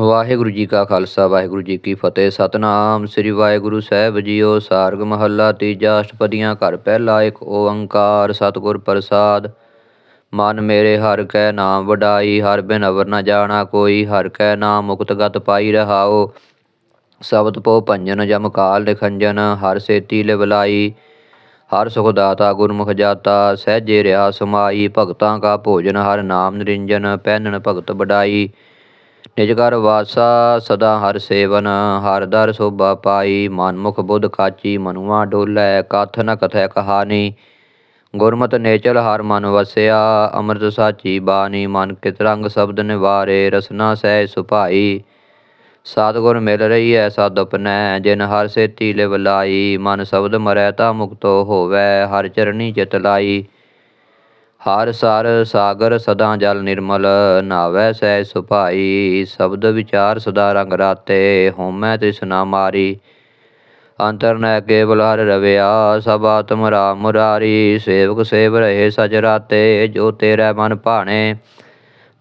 ਵਾਹਿਗੁਰੂ ਜੀ ਕਾ ਖਾਲਸਾ, ਵਾਹਿਗੁਰੂ ਜੀ ਕੀ ਫਤਿਹ। ਸਤਨਾਮ ਸ੍ਰੀ ਵਾਹਿਗੁਰੂ ਸਾਹਿਬ ਜੀਓ, ਸਾਰਗ ਮਹੱਲਾ ਤੀਜਾ ਅਸ਼ਟਪਦੀਆਂ ਘਰ ਪਹਿਲਾ ਇੱਕ ਓੰਕਾਰ, ਸਤਿਗੁਰ ਪ੍ਰਸਾਦ। ਮਨ ਮੇਰੇ ਹਰ ਕੈ ਨਾਮ ਵਡਾਈ, ਹਰ ਬਿਨ ਅਵਰ ਨਾ ਜਾਣਾ ਕੋਈ, ਹਰ ਕੈ ਨਾਮ ਮੁਕਤ ਗਤ ਪਾਈ ਰਹਾਓ। ਸ਼ਬਦ ਪੋ ਭੰਜਨ, ਜਮ ਕਾਲ ਨਿਖੰਜਨ, ਹਰ ਸੇਤੀ ਲਿਵਲਾਈ ਹਰ ਸੁਖ ਦਾਤਾ ਗੁਰਮੁਖ ਜਾਤਾ, ਸਹਿਜੇ ਰਿਆ ਸਮਾਈ। ਭਗਤਾਂ ਕਾ ਭੋਜਨ, ਹਰ ਨਾਮ ਨਿਰੰਜਨ, ਪਹਿਨਣ ਭਗਤ ਬਡਾਈ ਨਿਜ ਘਰ ਵਾਸਾ ਸਦਾ ਹਰ ਸੇਵਨ, ਹਰ ਦਰ ਸੋਭਾ ਪਾਈ ਮਨ ਮੁਖ ਬੁੱਧ ਕਾਚੀ, ਮਨੁਆ ਡੋਲੇ, ਕਥ ਨ ਕਥੈ ਕਹਾਣੀ। ਗੁਰਮਤਿ ਨੇਚਲ ਹਰ ਮਨ ਵਸਿਆ, ਅੰਮ੍ਰਿਤ ਸਾਚੀ ਬਾਣੀ, ਮਨ ਕਿਤ ਰੰਗ ਸ਼ਬਦ ਨਿਵਾਰੇ, ਰਸਨਾ ਸਹਿ ਸੁਭਾਈ। ਸਤਿਗੁਰ ਮਿਲ ਰਹੀ ਐ ਸਦ ਆਪਣੈ ਜਿਨ ਹਰ ਸੇਤੀ ਲਿਵ ਲਾਈ, ਮਨ ਸ਼ਬਦ ਮਰੈ ਤਾ ਮੁਕਤੋ ਹੋਵੈ, ਹਰ ਚਰਣੀ ਚਿਤ ਲਾਈ। ਹਰ ਸਰ ਸਾਗਰ ਸਦਾ ਜਲ ਨਿਰਮਲ ਨਾਵੈ ਸਹਿ ਸੁਭਾਈ, ਸ਼ਬਦ ਵਿਚਾਰ ਸਦਾ ਰੰਗ ਰਾਤੇ ਹੋਮੈ ਤ੍ਰਿਸ਼ਨਾ ਮਾਰੀ। ਅੰਤਰ ਨੈ ਕੇਵਲ ਹਰ ਰਵਿਆ, ਸਭ ਆਤਮ ਰਾਮ ਮੁਰਾਰੀ ਸੇਵਕ ਸੇਵ ਰਹੇ ਸਚ ਰਾਤੇ, ਜੋ ਤੇਰਾ ਮਨ ਭਾਣੇ।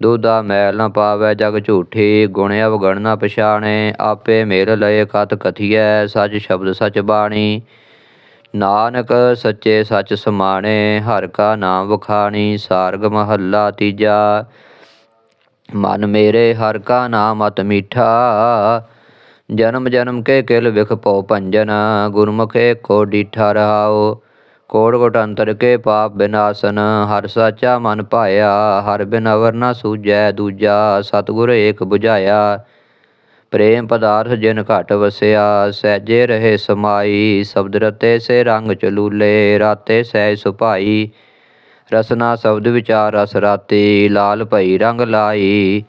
ਦੁਦਾ ਮੈਲ ਨਾ ਪਾਵੈ ਜਗ ਝੂਠੀ, ਗੁਣ ਅਵਗਣ ਨਾ ਪਛਾਣੇ। ਆਪੇ ਮੇਲ ਲਏ ਕਤ ਕਥੀਐ, ਸਚ ਸ਼ਬਦ ਸੱਚ ਬਾਣੀ। ਨਾਨਕ ਸੱਚੇ ਸੱਚ ਸਮਾਣੇ, ਹਰ ਕਾ ਨਾਮ ਵਖਾਣੀ, ਸਾਰਗ ਮਹੱਲਾ ਤੀਜਾ। ਮਨ ਮੇਰੇ, ਹਰ ਕਾ ਨਾਮ ਅਤ ਮੀਠਾ। ਜਨਮ ਜਨਮ ਕੇ ਕਿਲ ਵਿਖ ਪਉ ਭੰਜਨ, ਗੁਰਮੁਖੇ ਕੋ ਡੀਠਾ ਰਹਾਓ ਕੋੜ ਕੋਟ ਅੰਤਰ ਕੇ ਪਾਪ ਬਿਨਾਸਨ, ਹਰ ਸਾਚਾ ਮਨ ਭਾਇਆ, ਹਰ ਬਿਨ ਅਵਰ ਨ ਸੂਝੈ ਦੂਜਾ। ਸਤਿਗੁਰ ਏਕ 부ਝਾਇਆ ਪ੍ਰੇਮ ਪਦਾਰਥ ਜਿਨ ਘਟ ਵਸਿਆ, ਸਹਿਜੇ ਰਹੇ ਸਮਾਈ, ਸ਼ਬਦ ਰਤੇ ਸੇ ਰੰਗ ਚਲੂਲੇ, ਰਾਤੇ ਸਹਿ ਸੁਭਾਈ। ਰਸਨਾ ਸ਼ਬਦ ਵਿਚਾਰ ਰਸ ਰਾਤੀ, ਲਾਲ ਭਈ ਰੰਗ ਲਾਈ।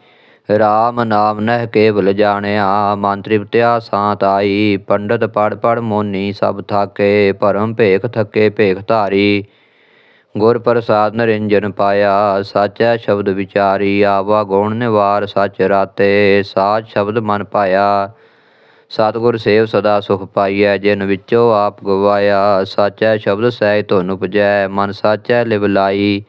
ਰਾਮ ਨਾਮ ਨਹਿ ਕੇਵਲ ਜਾਣਿਆ, ਮਨ ਤ੍ਰਿਪਤਿਆ ਸਾਤ ਆਈ। ਪੰਡਤ ਪੜ ਪੜ ਮੋਨੀ ਸਭ ਥਾਕੇ, ਭਰਮ ਭੇਖ ਥਕੇ ਭੇਖ ਧਾਰੀ। ਗੁਰ ਪ੍ਰਸਾਦ ਨਰਿੰਜਨ ਪਾਇਆ, ਸਾਚੈ ਸ਼ਬਦ ਵਿਚਾਰੀ ਆਵਾ ਗੋਣ ਨਿਵਾਰ, ਸਚ ਰਾਤੇ ਸਾਚ ਸ਼ਬਦ ਮਨ ਪਾਇਆ। ਸਤਿਗੁਰ ਸੇਵ ਸਦਾ ਸੁਖ ਪਾਈਐ, ਜਿਨ ਵਿੱਚੋਂ ਆਪ ਗਵਾਇਆ। ਸਾਚੈ ਸ਼ਬਦ ਸਹਿ ਧੁਨ ਉਪਜੈ, ਮਨ ਸਾਚੈ ਲਿਵ ਲਾਈ।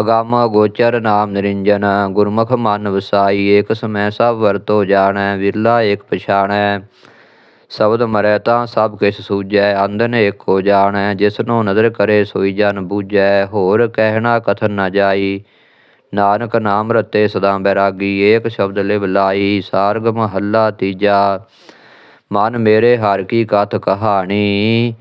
ਅਗੰਮ ਅਗੋਚਰ ਨਾਮ ਨਿਰੰਜਨ, ਗੁਰਮੁਖ ਮਨ ਵਸਾਈ। ਏਕ ਸਮੈ ਸਭ ਵਰਤੋ ਜਾਣੈ, ਵਿਰਲਾ ਏਕ ਪਛਾਣੈ। ਸ਼ਬਦ ਮਰੈ ਤਾਂ ਸਭ ਕਿਛ ਸੂਝੈ ਅੰਧਨ ਏਕੋ ਜਾਣੈ ਜਿਸਨੂੰ ਨਦਰ ਕਰੇ ਸੋਈ ਜਨ ਬੂਝੈ, ਹੋਰ ਕਹਿਣਾ ਕਥਨ ਨਾ ਜਾਈ। ਨਾਨਕ ਨਾਮ ਰਤੇ ਸਦਾ ਬੈਰਾਗੀ, ਏਕ ਸ਼ਬਦ ਲਿਵ ਲਾਈ, ਸਾਰਗ ਮਹੱਲਾ ਤੀਜਾ। ਮਨ ਮੇਰੇ ਹਰ ਕੀ ਕਥ ਕਹਾਣੀ,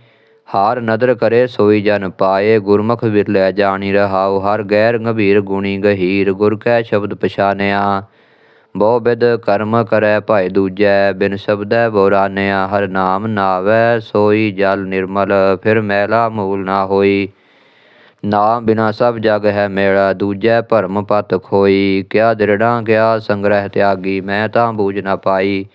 ਹਾਰ ਨਦਰ ਕਰੇ ਸੋਈ ਜਨ ਪਾਏ, ਗੁਰਮੁਖ ਵਿਰਲੇ ਜਾਣੀ ਰਹਾਉ, ਹਰ ਗੈਰ ਗੰਭੀਰ ਗੁਣੀ ਗਹੀਰ, ਗੁਰ ਕੈ ਸ਼ਬਦ ਪਛਾਨਿਆ। ਬਹੁ ਵਿਦ ਕਰਮ ਕਰੈ ਭਾਇ ਦੂਜੈ, ਬਿਨ ਸ਼ਬਦੈ ਬੋਰਾਨਿਆ ਹਰ ਨਾਮ ਨਾਵੈ, ਸੋਈ ਜਲ ਨਿਰਮਲ, ਫਿਰ ਮੈਲਾ ਮੂਲ ਨਾ ਹੋਈ। ਨਾਮ ਬਿਨਾ ਸਭ ਜਗ ਹੈ ਮੇਰਾ ਦੂਜੈ ਭਰਮ ਪਤ ਖੋਈ। ਕਿਆ ਦਿਰੜਾਂ, ਕਿਆ ਸੰਗ੍ਰਹਿ ਤਿਆਗੀ, ਮੈਂ ਤਾਂ ਬੂਝ ਨਾ ਪਾਈ।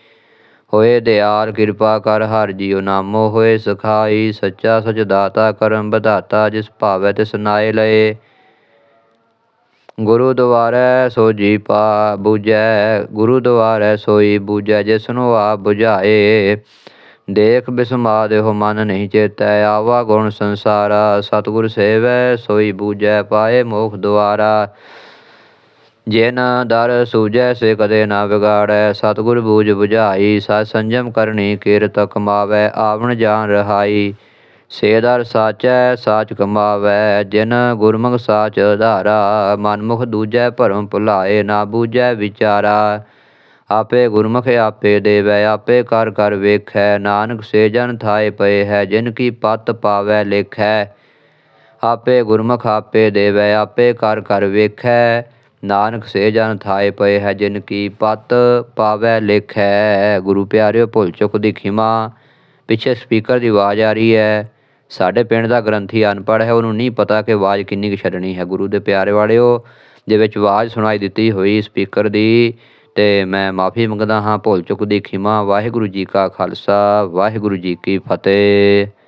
ਹੋਏ ਦਿਆਲ, ਕਿਰਪਾ ਕਰ ਹਰ ਜੀਉ ਨਾਮੋ, ਹੋਏ ਸਖਾਈ, ਸੱਚਾ ਸਚ ਦਾਤਾ, ਕਰਮ ਵਧਾਤਾ, ਜਿਸ ਭਾਵੈ ਤਿਸ ਨਾਏ ਲਏ। ਗੁਰੂ ਦੁਆਰੈ ਸੋ ਜੀ ਪਾ ਬੂਝੈ ਗੁਰੂ ਦੁਆਰੈ ਸੋਈ ਬੂਝੈ ਜਿਸਨੂੰ ਆਪ 부ਝਾਏ ਦੇਖ ਬਿਸਮਾਦ ਹੋ ਮਨ ਨਹੀਂ ਚੇਤੈ, ਆਵਾ ਗੁਣ ਸੰਸਾਰਾ, ਸਤਿਗੁਰ ਸੇਵੈ, ਸੋਈ ਬੂਝੈ, ਪਾਏ ਮੋਖ ਦੁਆਰਾ। ਜਿਨ ਦਰ ਸੂਝੈ, ਸੇ ਕਦੇ ਨਾ ਵਿਗਾੜੈ। ਸਤਿਗੁਰ ਬੂਝ ਬੁਝਾਈ ਸਤ ਸੰਜਮ ਕਰਨੀ ਕੀਰਤ ਕਮਾਵੈ, ਆਵਣ ਜਾਣ ਰਹਾਈ। ਸੇਦਰ ਸਾਚੈ ਸਾਚ ਕਮਾਵੈ, ਜਿਨ ਗੁਰਮੁਖ ਸਾਚ ਆਧਾਰਾ ਮਨਮੁਖ ਦੂਜੈ ਭਰਮ ਭੁਲਾਏ, ਨਾ ਬੂਝੈ ਵਿਚਾਰਾ। ਆਪੇ ਗੁਰਮੁਖ ਆਪੇ ਦੇਵੈ, ਆਪੇ ਕਰ ਕਰ ਵੇਖੈ, ਨਾਨਕ ਸੇਜਨ ਥਾਏ ਪਏ ਹੈ, ਜਿਨ ਕੀ ਪਤ ਪਾਵੈ ਲੇਖੈ। ਆਪੇ ਗੁਰਮੁਖ ਆਪੇ ਦੇਵੈ, ਆਪੇ ਕਰ ਕਰ ਵੇਖੈ, ਨਾਨਕ ਸੇਜਨ ਥਾਏ ਪਏ ਹੈ, ਜਿਨ ਕੀ ਪਤ ਪਾਵੈ ਲੇਖੈ। ਗੁਰੂ ਪਿਆਰਿਓ ਭੁੱਲ ਚੁੱਕ ਦੀ ਖਿਮਾ, ਪਿੱਛੇ ਸਪੀਕਰ ਦੀ ਆਵਾਜ਼ ਆ ਰਹੀ ਹੈ। ਸਾਡੇ ਪਿੰਡ ਦਾ ਗ੍ਰੰਥੀ ਅਨਪੜ੍ਹ ਹੈ, ਉਹਨੂੰ ਨਹੀਂ ਪਤਾ ਕਿ ਆਵਾਜ਼ ਕਿੰਨੀ ਕੁ ਛੱਡਣੀ ਹੈ। ਗੁਰੂ ਦੇ ਪਿਆਰੇ ਵਾਲਿਓ, ਦੇ ਵਿੱਚ ਆਵਾਜ਼ ਸੁਣਾਈ ਦਿੱਤੀ ਹੋਈ ਸਪੀਕਰ ਦੀ, ਤੇ ਮੈਂ ਮਾਫੀ ਮੰਗਦਾ ਹਾਂ। ਭੁੱਲ ਚੁੱਕ ਦੀ ਖਿਮਾ। ਵਾਹਿਗੁਰੂ ਜੀ ਕਾ ਖਾਲਸਾ, ਵਾਹਿਗੁਰੂ ਜੀ ਕੀ ਫਤਿਹ।